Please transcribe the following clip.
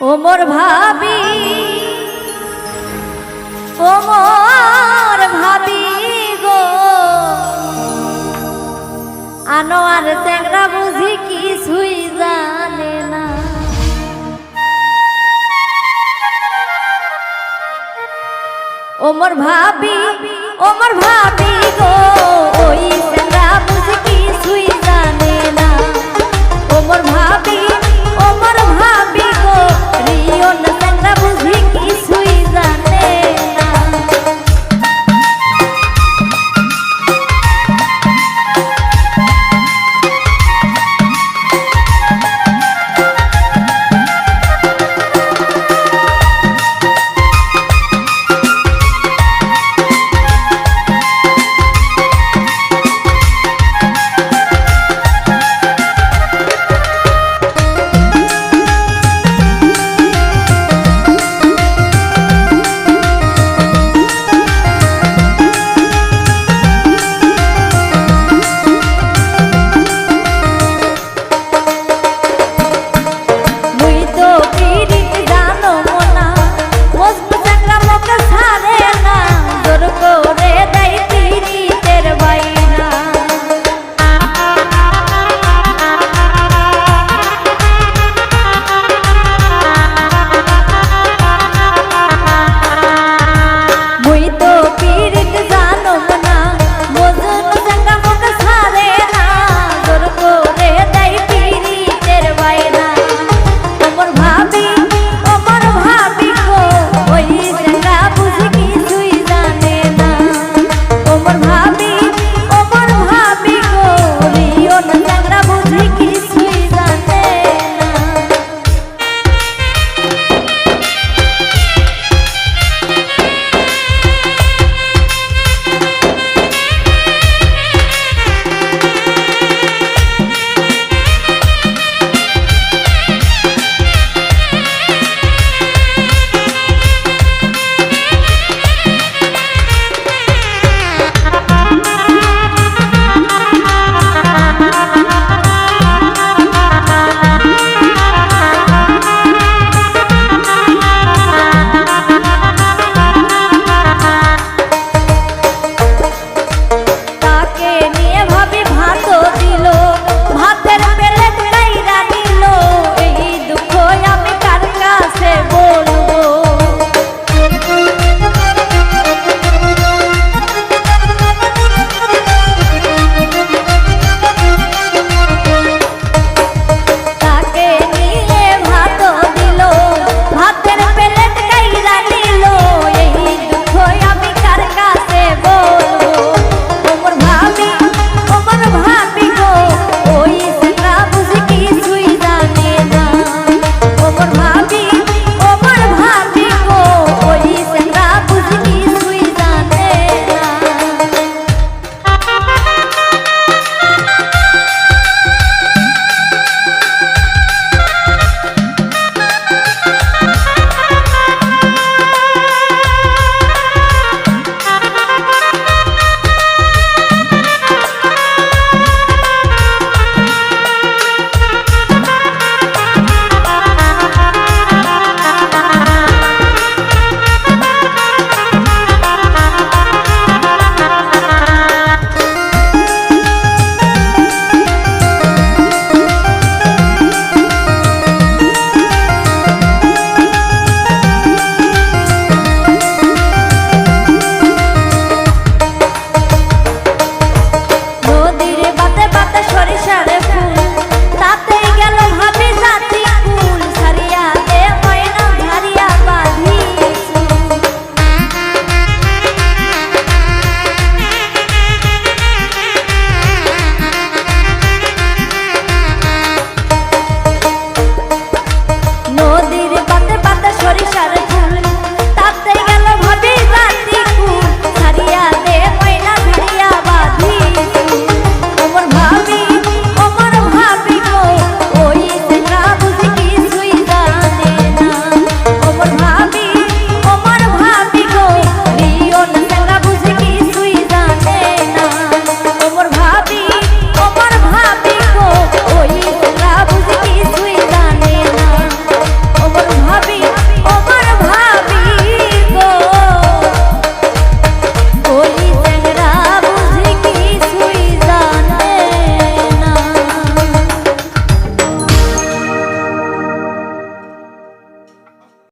ওমর ভাবি ওমর ভাবি গো। আনো আর চেংরা বুঝি কিছুই জানে না। ওমর ভাবি ওমর ভাবি গো, ওই চেংরা বুঝি কিছুই জানে না। ওমর ভাবি